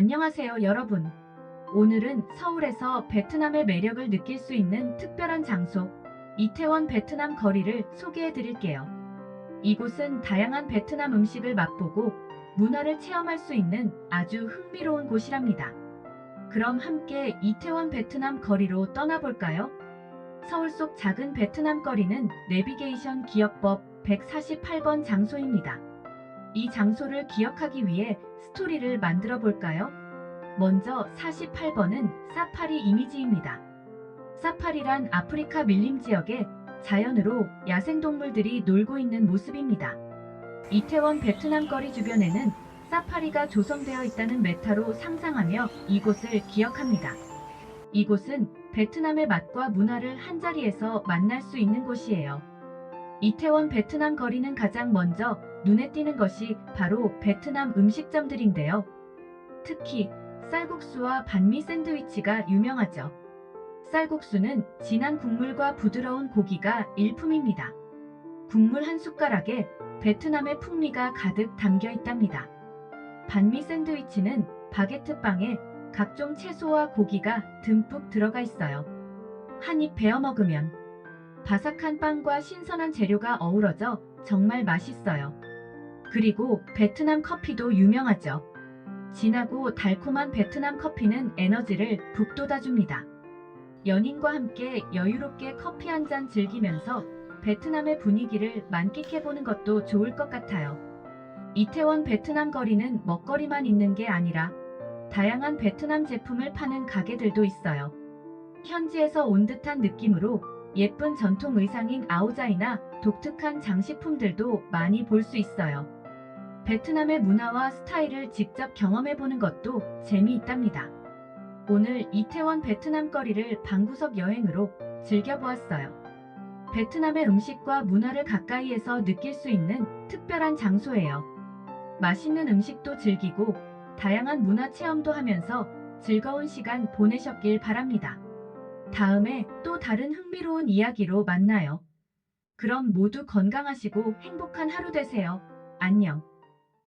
안녕하세요, 여러분. 오늘은 서울에서 베트남의 매력을 느낄 수 있는 특별한 장소, 이태원 베트남 거리를 소개해 드릴게요. 이곳은 다양한 베트남 음식을 맛보고 문화를 체험할 수 있는 아주 흥미로운 곳이랍니다. 그럼 함께 이태원 베트남 거리로 떠나볼까요? 서울 속 작은 베트남 거리는 내비게이션 기억법 148번 장소입니다. 이 장소를 기억하기 위해 스토리를 만들어 볼까요? 먼저 48번은 사파리 이미지입니다. 사파리란 아프리카 밀림 지역의 자연으로 야생동물들이 놀고 있는 모습입니다. 이태원 베트남 거리 주변에는 사파리가 조성되어 있다는 메타로 상상하며 이곳을 기억합니다. 이곳은 베트남의 맛과 문화를 한자리에서 만날 수 있는 곳이에요. 이태원 베트남 거리는 가장 먼저 눈에 띄는 것이 바로 베트남 음식점들인데요. 특히 쌀국수와 반미 샌드위치가 유명하죠. 쌀국수는 진한 국물과 부드러운 고기가 일품입니다. 국물 한 숟가락에 베트남의 풍미가 가득 담겨 있답니다. 반미 샌드위치는 바게트 빵에 각종 채소와 고기가 듬뿍 들어가 있어요. 한 입 베어 먹으면 바삭한 빵과 신선한 재료가 어우러져 정말 맛있어요. 그리고 베트남 커피도 유명하죠. 진하고 달콤한 베트남 커피는 에너지를 북돋아줍니다. 연인과 함께 여유롭게 커피 한 잔 즐기면서 베트남의 분위기를 만끽해보는 것도 좋을 것 같아요. 이태원 베트남 거리는 먹거리만 있는 게 아니라 다양한 베트남 제품을 파는 가게들도 있어요. 현지에서 온 듯한 느낌으로 예쁜 전통 의상인 아오자이나 독특한 장식품들도 많이 볼 수 있어요. 베트남의 문화와 스타일을 직접 경험해보는 것도 재미있답니다. 오늘 이태원 베트남 거리를 방구석 여행으로 즐겨보았어요. 베트남의 음식과 문화를 가까이에서 느낄 수 있는 특별한 장소예요. 맛있는 음식도 즐기고 다양한 문화 체험도 하면서 즐거운 시간 보내셨길 바랍니다. 다음에 또 다른 흥미로운 이야기로 만나요. 그럼 모두 건강하시고 행복한 하루 되세요. 안녕.